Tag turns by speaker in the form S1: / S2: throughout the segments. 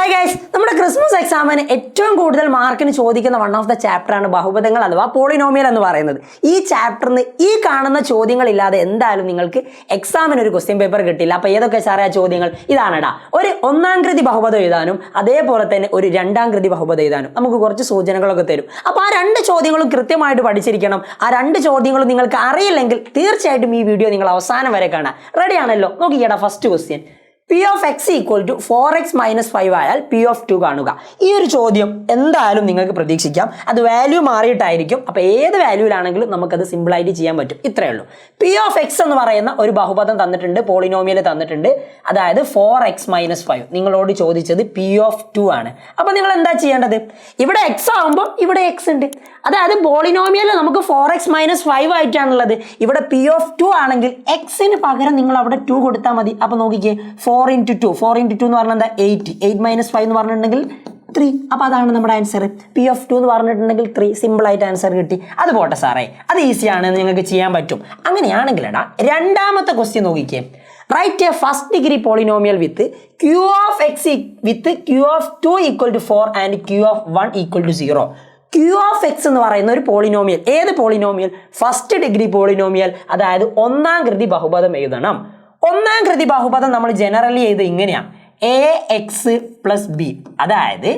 S1: Hi guys നമ്മുടെ Christmas എക്സാമിന് ഏറ്റവും കൂടുതൽ മാർക്കിന് ചോദിക്കുന്ന വൺ ഓഫ് ദ ചാപ്റ്റർ ആണ് ബഹുപദങ്ങൾ അഥവാ പോളിനോമിയൽ എന്ന് പറയുന്നത്. ഈ ചാപ്റ്ററിന് ഈ കാണുന്ന ചോദ്യങ്ങളില്ലാതെ എന്തായാലും നിങ്ങൾക്ക് എക്സാമിന് ഒരു ക്വസ്റ്റ്യൻ പേപ്പർ കിട്ടില്ല. അപ്പോൾ ഏതൊക്കെ സാറേ ആ ചോദ്യങ്ങൾ? ഇതാണെടാ. ഒരു ഒന്നാം കൃതി ബഹുപദം എഴുതാനും അതേപോലെ തന്നെ ഒരു രണ്ടാം കൃതി ബഹുപദം എഴുതാനും. നമുക്ക് കുറച്ച് സൂചനകളൊക്കെ തരും. അപ്പോൾ ആ രണ്ട് ചോദ്യങ്ങളും കൃത്യമായിട്ട് പഠിച്ചിരിക്കണം. ആ രണ്ട് ചോദ്യങ്ങളും നിങ്ങൾക്ക് അറിയില്ലെങ്കിൽ തീർച്ചയായിട്ടും ഈ വീഡിയോ നിങ്ങൾ അവസാനം വരെ കാണാം. റെഡി ആണല്ലോ? നോക്കിക്കേടാ first question P of x equal to four x minus five ആയാൽ പി ഓഫ് ടു കാണുക. ഈ ഒരു ചോദ്യം എന്തായാലും നിങ്ങൾക്ക് പ്രതീക്ഷിക്കാം. അത് വാല്യൂ മാറിയിട്ടായിരിക്കും. അപ്പോൾ ഏത് വാല്യൂലാണെങ്കിലും നമുക്കത് സിമ്പിളായിട്ട് ചെയ്യാൻ പറ്റും. ഇത്രയേ ഉള്ളൂ. പി ഓഫ് എക്സ് എന്ന് പറയുന്ന ഒരു ബഹുപദം തന്നിട്ടുണ്ട് പോളിനോമിയൽ തന്നിട്ടുണ്ട്. അതായത് ഫോർ എക്സ് മൈനസ് ഫൈവ് നിങ്ങളോട് ചോദിച്ചത് പി ഓഫ് ടു ആണ്. അപ്പോൾ നിങ്ങൾ എന്താ ചെയ്യേണ്ടത്? ഇവിടെ എക്സ് ആകുമ്പോൾ ഇവിടെ എക്സ് ഉണ്ട്. അതായത് പോളിനോമിയൽ നമുക്ക് ഫോർ എക്സ് മൈനസ് ഫൈവ് ആയിട്ടാണുള്ളത്. ഇവിടെ പി ഓഫ് ടു ആണെങ്കിൽ എക്സിന് പകരം നിങ്ങൾ അവിടെ ടു കൊടുത്താൽ മതി. അപ്പോൾ നോക്കിക്കേ four into two four into two എന്ന് പറഞ്ഞാൽ എന്താ? എയ്റ്റ് എയ്റ്റ് മൈനസ് ഫൈവ് എന്ന് പറഞ്ഞിട്ടുണ്ടെങ്കിൽ ത്രീ അപ്പോൾ അതാണ് നമ്മുടെ ആൻസർ പി എഫ് ടു എന്ന് പറഞ്ഞിട്ടുണ്ടെങ്കിൽ ത്രീ സിമ്പിളായിട്ട് ആൻസർ കിട്ടി. അത് പോട്ടെ സാറേ. അത് ഈസിയാണ് നിങ്ങൾക്ക് ചെയ്യാൻ പറ്റും. അങ്ങനെയാണെങ്കിലടാ രണ്ടാമത്തെ ക്വസ്റ്റ്യൻ നോക്കിക്കേ. Right a first degree polynomial with Q of X with Q of two equal to four and Q of one equal to zero Q of X എന്ന് പറയുന്ന ഒരു പോളിനോമിയൽ ഏത് പോളിനോമിയൽ ഫസ്റ്റ് ഡിഗ്രി പോളിനോമിയൽ അതായത് ഒന്നാം കൃതി ബഹുപദം എഴുതണം. ഒന്നാം കൃതി ബഹുപദം നമ്മൾ ജനറലി ചെയ്ത് ഇങ്ങനെയാണ് എ എക്സ് പ്ലസ് ബി അതായത്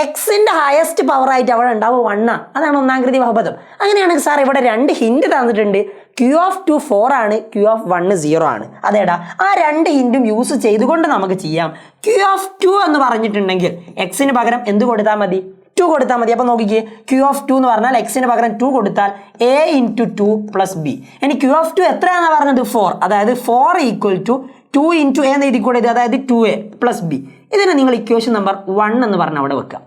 S1: എക്സിന്റെ ഹയസ്റ്റ് പവർ ആയിട്ട് അവിടെ ഉണ്ടാവും വണ്ണ അതാണ് ഒന്നാം കൃതി ബഹുപദം. അങ്ങനെയാണെങ്കിൽ സാർ ഇവിടെ രണ്ട് ഹിന്റ് തന്നിട്ടുണ്ട്. ക്യൂ ഓഫ് ടു ഫോർ ആണ് ക്യൂ ഓഫ് വണ്ണ് സീറോ ആണ്. അതേടാ ആ രണ്ട് ഹിന്റും യൂസ് ചെയ്തുകൊണ്ട് നമുക്ക് ചെയ്യാം. ക്യൂ ഓഫ് ടു എന്ന് പറഞ്ഞിട്ടുണ്ടെങ്കിൽ എക്സിന് പകരം എന്ത് കൊടുത്താൽ മതി? ടു കൊടുത്താൽ മതി. അപ്പോൾ നോക്കിക്കേ ക്യു ഓഫ് ടു എന്ന് പറഞ്ഞാൽ എക്സിന് പകരം ടു കൊടുത്താൽ A into two plus B ഇനി ക്യൂ ഓഫ് ടു എത്രയാണെന്ന് പറഞ്ഞത്? ഫോർ അതായത് four equal to two into എന്ന് എഴുതി കൂടെ അതായത് ടു എ പ്ലസ് ബി ഇതിനെ നിങ്ങൾ ഇക്വേഷൻ നമ്പർ വൺ എന്ന് പറഞ്ഞ് അവിടെ വെക്കുക.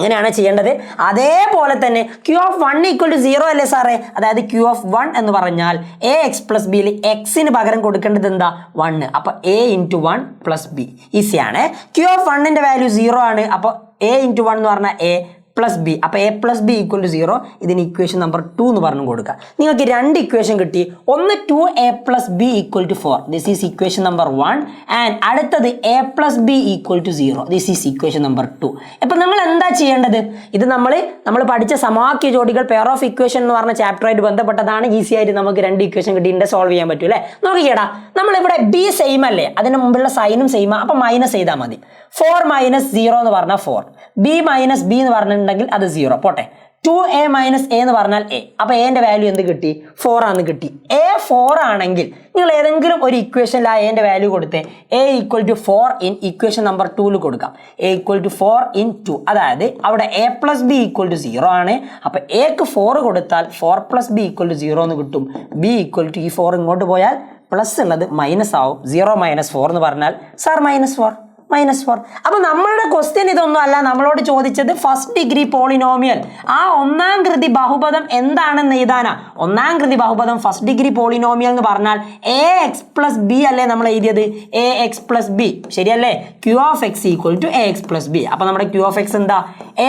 S1: അങ്ങനെയാണ് ചെയ്യേണ്ടത്. അതേപോലെ തന്നെ Q of one equal to zero അല്ലേ സാറേ? അതായത് ക്യൂ ഓഫ് വൺ എന്ന് പറഞ്ഞാൽ എ എക്സ് പ്ലസ് ബിയിൽ എക്സിന് പകരം കൊടുക്കേണ്ടത് എന്താ? വണ്ണ് അപ്പോൾ A into one plus B ഈസിയാണ് ക്യൂ ഓഫ് വണ്ണിന്റെ വാല്യൂ സീറോ ആണ്. അപ്പോൾ എ ഇന്റു വൺ എന്ന് പറഞ്ഞാൽ എ പ്ലസ് ബി അപ്പോൾ A plus B equal to zero ഇതിന് ഇക്വേഷൻ നമ്പർ ടു എന്ന് പറഞ്ഞു കൊടുക്കുക. നിങ്ങൾക്ക് രണ്ട് ഇക്വേഷൻ കിട്ടി. ഒന്ന് two A plus B equal to four this is equation number one and അടുത്തത് A plus B equal to zero this is equation number two ഇപ്പം നമ്മൾ എന്താ ചെയ്യേണ്ടത്? ഇത് നമ്മൾ നമ്മൾ പഠിച്ച സമവാക്യ ജോഡികൾ പെയർ ഓഫ് ഇക്വേഷൻ എന്ന് പറഞ്ഞ ചാപ്റ്ററായിട്ട് ബന്ധപ്പെട്ടതാണ്. ഈസി ആയിട്ട് നമുക്ക് രണ്ട് ഇക്വേഷൻ കിട്ടി. കിട്ടിയിട്ട് സോൾവ് ചെയ്യാൻ പറ്റും അല്ലേ? നോക്കിക്കേടാ നമ്മളിവിടെ ബി സെയിം അല്ലേ? അതിന് മുമ്പുള്ള സൈനും സെയിം അപ്പം മൈനസ് ചെയ്താൽ മതി. ഫോർ മൈനസ് സീറോ എന്ന് പറഞ്ഞാൽ ഫോർ ബി മൈനസ് ബി എന്ന് പറഞ്ഞിട്ടുണ്ടെങ്കിൽ അത് സീറോ പോട്ടെ. ടു എ മൈനസ് എ എന്ന് പറഞ്ഞാൽ എ അപ്പോൾ എന്റെ വാല്യൂ എന്ത് കിട്ടി? ഫോർ ആണെന്ന് കിട്ടി. എ ഫോർ ആണെങ്കിൽ നിങ്ങൾ ഏതെങ്കിലും ഒരു ഇക്വേഷനിൽ ആ എന്റെ വാല്യൂ കൊടുത്തേ. A equal to four in equation number ടൂവിൽ കൊടുക്കാം. A equal to four in two അതായത് അവിടെ A plus B equal to zero ആണ്. അപ്പോൾ എക്ക് ഫോർ കൊടുത്താൽ four plus B equal to zero എന്ന് കിട്ടും. ബി ഈക്വൽ ടു ഈ ഫോർ ഇങ്ങോട്ട് പോയാൽ പ്ലസ് ഉള്ളത് മൈനസ് ആവും. സീറോ മൈനസ് ഫോർ എന്ന് പറഞ്ഞാൽ sir minus four minus four അപ്പൊ നമ്മളുടെ ക്വസ്റ്റ്യൻ ഇതൊന്നും അല്ല. നമ്മളോട് ചോദിച്ചത് ഫസ്റ്റ് ഡിഗ്രി പോളിനോമിയൽ ആ ഒന്നാം കൃതി ബഹുപദം എന്താണെന്ന് എഴുതാനാ? ഒന്നാം കൃതി ബഹുപദം ഫസ്റ്റ് ഡിഗ്രി പോളിനോമിയൽ എന്ന് പറഞ്ഞാൽ എ എക്സ് പ്ലസ് ബി അല്ലേ നമ്മൾ എഴുതിയത്? എ എക്സ് പ്ലസ് ബി ശരിയല്ലേ? Q of X equal to A X plus B അപ്പൊ നമ്മുടെ ക്യൂ ഓഫ് എക്സ് എന്താ?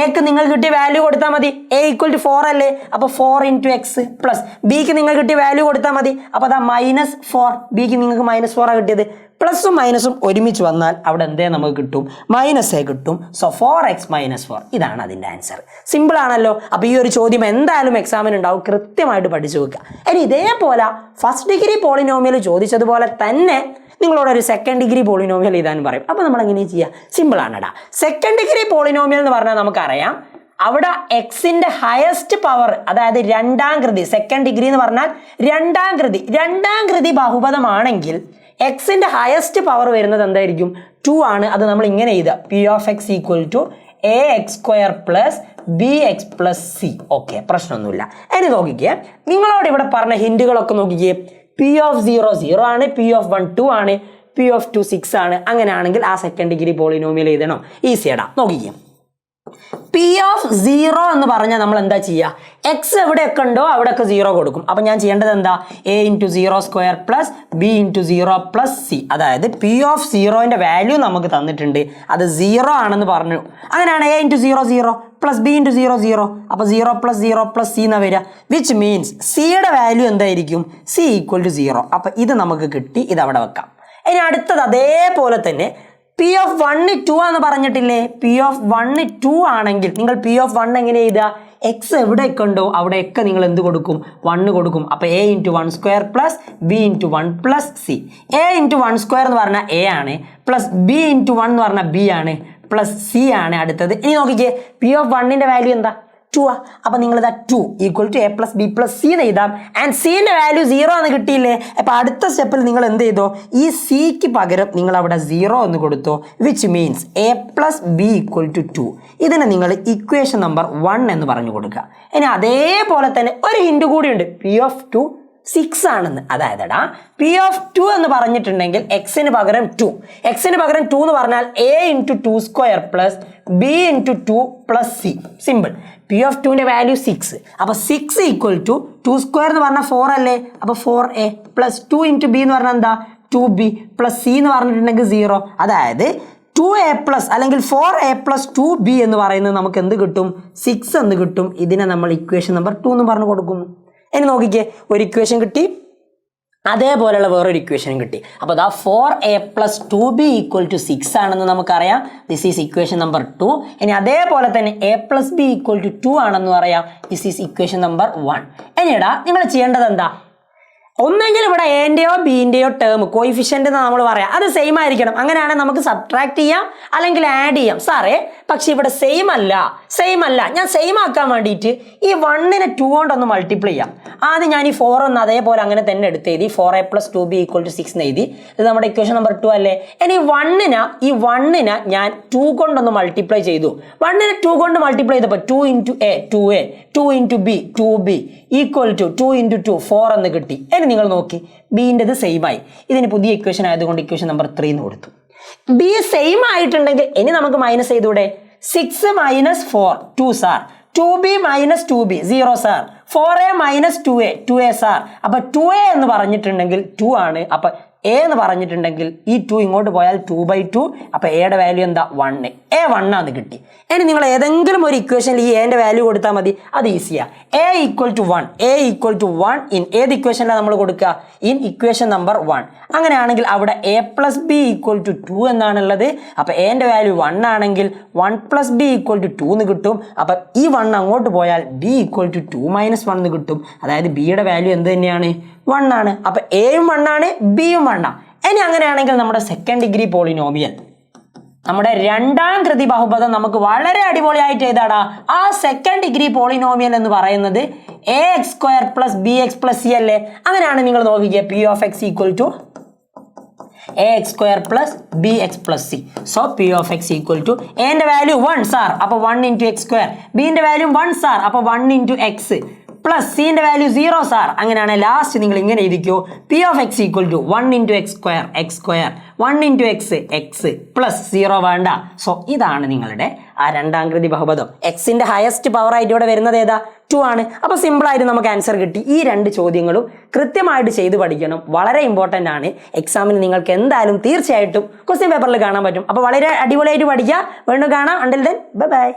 S1: എക്ക് നിങ്ങൾ കിട്ടിയ വാല്യൂ കൊടുത്താൽ മതി. എ ഈക്വൽ ടു ഫോർ അല്ലേ? അപ്പൊ ഫോർ ഇന്റു എക്സ് പ്ലസ് ബിക്ക് നിങ്ങൾ കിട്ടിയ വാല്യൂ കൊടുത്താൽ മതി. അപ്പൊ അതാ മൈനസ് ഫോർ ബിക്ക് നിങ്ങൾക്ക് മൈനസ് ഫോറാണ് കിട്ടിയത്. പ്ലസും മൈനസും ഒരുമിച്ച് വന്നാൽ അവിടെ എന്തേ നമുക്ക് കിട്ടും? മൈനസ് എ കിട്ടും. So four X minus four ഇതാണ് അതിന്റെ ആൻസർ സിമ്പിൾ ആണല്ലോ. അപ്പോൾ ഈ ഒരു ചോദ്യം എന്തായാലും എക്സാമിന് ഉണ്ടാവും കൃത്യമായിട്ട് പഠിച്ചു വെക്കുക. ഇനി ഇതേപോലെ ഫസ്റ്റ് ഡിഗ്രി പോളിനോമിയൽ ചോദിച്ചതുപോലെ തന്നെ നിങ്ങളോട് ഒരു സെക്കൻഡ് ഡിഗ്രി പോളിനോമിയൽ എഴുതാനും പറയും. അപ്പോൾ നമ്മൾ എങ്ങനെ ചെയ്യുക സിമ്പിൾ ആണെടാ. സെക്കൻഡ് ഡിഗ്രി പോളിനോമിയൽ എന്ന് പറഞ്ഞാൽ നമുക്കറിയാം. അവിടെ എക്സിന്റെ ഹയസ്റ്റ് പവർ അതായത് രണ്ടാം കൃതി സെക്കൻഡ് ഡിഗ്രി എന്ന് പറഞ്ഞാൽ രണ്ടാം കൃതി. രണ്ടാം കൃതി ബഹുപദമാണെങ്കിൽ എക്സിന്റെ ഹയസ്റ്റ് പവർ വരുന്നത് എന്തായിരിക്കും? ടു ആണ്. അത് നമ്മൾ ഇങ്ങനെ എഴുതുക. P of X equal to A X square plus B X plus C okay പ്രശ്നമൊന്നുമില്ല. ഇനി നോക്കിക്കേ. നിങ്ങളോട് ഇവിടെ പറഞ്ഞ ഹിന്റുകളൊക്കെ നോക്കിക്കേ. പി ഓഫ് സീറോ സീറോ ആണ്. പി ഓഫ് വൺ ടു ആണ്. പി ഓഫ് ടു സിക്സ് ആണ്. അങ്ങനെയാണെങ്കിൽ ആ സെക്കൻഡ് ഡിഗ്രി പോളിനോമിയൽ എഴുതണം. ഈസിയടാ നോക്കിക്കേ. പി ഓഫ് സീറോ എന്ന് പറഞ്ഞാൽ നമ്മൾ എന്താ ചെയ്യുക എക്സ് എവിടെയൊക്കെ ഉണ്ടോ അവിടെയൊക്കെ സീറോ കൊടുക്കും. അപ്പം ഞാൻ ചെയ്യേണ്ടത് എന്താ? A into zero square plus B into zero plus C അതായത് പി ഓഫ് സീറോന്റെ വാല്യൂ നമുക്ക് തന്നിട്ടുണ്ട്. അത് സീറോ ആണെന്ന് പറഞ്ഞു. അങ്ങനെയാണ് A into zero zero plus B into zero zero അപ്പോൾ zero plus zero plus C എന്നാ വരിക. വിച്ച് മീൻസ് സിയുടെ വാല്യൂ എന്തായിരിക്കും? സി ഈക്വൽ ടു സീറോ അപ്പോൾ ഇത് നമുക്ക് കിട്ടി. ഇത് അവിടെ വെക്കാം. ഇനി അടുത്തത് അതേപോലെ തന്നെ പി ഓഫ് വണ്ണ് ടു എന്ന് പറഞ്ഞിട്ടില്ലേ? പി ഓഫ് വണ്ണ് ടു ആണെങ്കിൽ നിങ്ങൾ പി ഓഫ് വൺ എങ്ങനെ എഴുതുക? എക്സ് എവിടെയൊക്കെ ഉണ്ടോ അവിടെയൊക്കെ നിങ്ങൾ എന്ത് കൊടുക്കും? വണ്ണ് കൊടുക്കും. അപ്പോൾ A into one square plus B into one plus C A into one square എന്ന് പറഞ്ഞാൽ എ ആണ്. പ്ലസ് ബി ഇന്റു വൺ എന്ന് പറഞ്ഞാൽ ബി ആണ്. പ്ലസ് സി ആണ് അടുത്തത്. ഇനി നോക്കിക്കേ. പി ഓഫ് വണ്ണിന്റെ വാല്യൂ എന്താ? ടു ആ. അപ്പം നിങ്ങൾ ഇതാ two equal to A plus B plus C എന്ന് എഴുതാം ആൻഡ് സിന്റെ വാല്യൂ സീറോ എന്ന് കിട്ടിയില്ലേ? അപ്പം അടുത്ത സ്റ്റെപ്പിൽ നിങ്ങൾ എന്ത് ചെയ്തോ? ഈ സിക്ക് പകരം നിങ്ങൾ അവിടെ സീറോ എന്ന് കൊടുത്തു. Which means A plus B equal to two ഇതിനെ നിങ്ങൾ ഇക്വേഷൻ നമ്പർ വൺ എന്ന് പറഞ്ഞു കൊടുക്കുക. ഇനി അതേപോലെ തന്നെ ഒരു ഹിൻഡ് കൂടിയുണ്ട് പി ഓഫ് ടു സിക്സ് ആണെന്ന്. അതായതെടാ പി ഓഫ് ടു എന്ന് പറഞ്ഞിട്ടുണ്ടെങ്കിൽ എക്സിന് പകരം ടു എക്സിന് പകരം ടു എന്ന് പറഞ്ഞാൽ A into two square plus B into two plus C simple P of ടുവിന്റെ വാല്യൂ സിക്സ് അപ്പോൾ six equal to two square എന്ന് പറഞ്ഞാൽ ഫോർ അല്ലേ? അപ്പോൾ four A plus two into B എന്ന് പറഞ്ഞാൽ എന്താ? ടു ബി പ്ലസ് സി എന്ന് പറഞ്ഞിട്ടുണ്ടെങ്കിൽ സീറോ അതായത് ടു എ പ്ലസ് അല്ലെങ്കിൽ four A plus two B എന്ന് പറയുന്നത് നമുക്ക് എന്ത് കിട്ടും? സിക്സ് എന്ന് കിട്ടും. ഇതിനെ നമ്മൾ ഇക്വേഷൻ നമ്പർ ടു എന്ന് പറഞ്ഞു കൊടുക്കും ഇനി നോക്കിക്കേ. ഒരു ഇക്വേഷൻ കിട്ടി. അതേപോലെയുള്ള വേറൊരു ഇക്വേഷനും കിട്ടി. അപ്പോൾ ദാ four A plus two B equal to six ആണെന്ന് നമുക്കറിയാം. This is equation number two ഇനി അതേപോലെ തന്നെ A plus B equal to two ആണെന്ന് പറയാം. This is equation number one ഇനിടാ നിങ്ങൾ ചെയ്യേണ്ടത് എന്താ? ഒന്നെങ്കിൽ ഇവിടെ എന്റെയോ ബീന്റെയോ ടേം കോയിഫിഷ്യന്റ് എന്ന് നമ്മൾ പറയാം. അത് സെയിം ആയിരിക്കണം. അങ്ങനെയാണെങ്കിൽ നമുക്ക് സബ്ട്രാക്ട് ചെയ്യാം അല്ലെങ്കിൽ ആഡ് ചെയ്യാം. സാറേ പക്ഷേ ഇവിടെ സെയിം അല്ല. സെയിം അല്ല. ഞാൻ സെയിം ആക്കാൻ വേണ്ടിയിട്ട് ഈ വണ്ണിനെ ടു കൊണ്ടൊന്ന് മൾട്ടിപ്ലൈ ചെയ്യാം. ആദ്യം ഞാൻ ഈ ഫോർ ഒന്ന് അതേപോലെ അങ്ങനെ തന്നെ എടുത്ത് എഴുതി four A plus two B equal to six എന്ന് എഴുതി. ഇത് നമ്മുടെ ഇക്വേഷൻ നമ്പർ ടു അല്ലേ? ഇനി വണ്ണിന് ഈ വണ്ണിന് ഞാൻ ടു കൊണ്ടൊന്ന് മൾട്ടിപ്ലൈ ചെയ്തു. വണ്ണിനെ ടു കൊണ്ട് മൾട്ടിപ്ലൈ ചെയ്തപ്പോൾ two into A two A two into B two B equal to two into two four എന്ന് കിട്ടി. ഇനി നിങ്ങൾ നോക്കി. ബീന്റെത് സെയിം ആയി. ഇതിന് പുതിയ ഇക്വേഷൻ ആയതുകൊണ്ട് ഇക്വേഷൻ നമ്പർ ത്രീ എന്ന് കൊടുത്തു. ബി സെയിം ആയിട്ടുണ്ടെങ്കിൽ ഇനി നമുക്ക് മൈനസ് ചെയ്തൂടെ? Six minus four two sir two B minus two B zero sir four A minus two A two A sir അപ്പൊ ടു എ എന്ന് പറഞ്ഞിട്ടുണ്ടെങ്കിൽ ടു ആണ്. അപ്പൊ എ എന്ന് പറഞ്ഞിട്ടുണ്ടെങ്കിൽ ഈ ടു ഇങ്ങോട്ട് പോയാൽ ടു ബൈ ടു അപ്പൊ എയുടെ വാല്യൂ എന്താ? വൺ എ ആണ് കിട്ടി. ഇനി നിങ്ങൾ ഏതെങ്കിലും ഒരു ഇക്വേഷനിൽ ഈ എന്റെ വാല്യൂ കൊടുത്താൽ മതി. അത് ഈസിയാ A equal to one A equal to one in ഏത് ഇക്വേഷനിലാണ് നമ്മൾ കൊടുക്കുക ഇൻ ഇക്വേഷൻ നമ്പർ വൺ അങ്ങനെയാണെങ്കിൽ അവിടെ A plus B equal to two എന്നാണുള്ളത്. അപ്പൊ എന്റെ വാല്യൂ വൺ ആണെങ്കിൽ one plus B equal to two എന്ന് കിട്ടും. അപ്പൊ ഈ വൺ അങ്ങോട്ട് പോയാൽ B equal to two minus one എന്ന് കിട്ടും. അതായത് ബിയുടെ വാല്യൂ എന്ത് തന്നെയാണ്? വൺ ആണ്. അപ്പൊ എയും വൺ ആണ് ബിയും വൺ ആണ് ഇനി അങ്ങനെയാണെങ്കിൽ നമ്മുടെ സെക്കൻഡ് ഡിഗ്രി പോളിനോമിയൽ നമ്മുടെ രണ്ടാം കൃതി ബഹുപദം നമുക്ക് വളരെ അടിപൊളിയായിട്ട് ഏതാടാ? ആ സെക്കൻഡ് ഡിഗ്രി പോളിനോമിയൽ എന്ന് പറയുന്നത് A X square plus B X plus C അല്ലേ? അങ്ങനെയാണ് നിങ്ങൾ നോക്കിക്കുക P of X equal to A X square plus B X plus C so P of X equal to എന്റെ വാല്യൂ വൺ സാർ അപ്പോൾ one into X square ബിന്റെ value one sir അപ്പോൾ one into X plus സിന്റെ value zero sir അങ്ങനെയാണ് last നിങ്ങൾ ഇങ്ങനെ എഴുതിക്കോ P of X equal to one into X square X square one into X X plus zero വേണ്ട. So ഇതാണ് നിങ്ങളുടെ ആ രണ്ടാം കൃതി ബഹുപദം. എക്സിന്റെ ഹയസ്റ്റ് പവർ ആയിട്ട് ഇവിടെ വരുന്നത് ഏതാ? ടു ആണ്. അപ്പോൾ സിമ്പിളായിട്ട് നമുക്ക് ആൻസർ കിട്ടി. ഈ രണ്ട് ചോദ്യങ്ങളും കൃത്യമായിട്ട് ചെയ്ത് പഠിക്കണം. വളരെ ഇമ്പോർട്ടന്റ് ആണ്. എക്സാമിന് നിങ്ങൾക്ക് എന്തായാലും തീർച്ചയായിട്ടും ക്വസ്റ്റ്യൻ പേപ്പറിൽ കാണാൻ പറ്റും. അപ്പോൾ വളരെ അടിപൊളിയായിട്ട് പഠിക്കുക വീണ്ടും കാണാം. Until then bye bye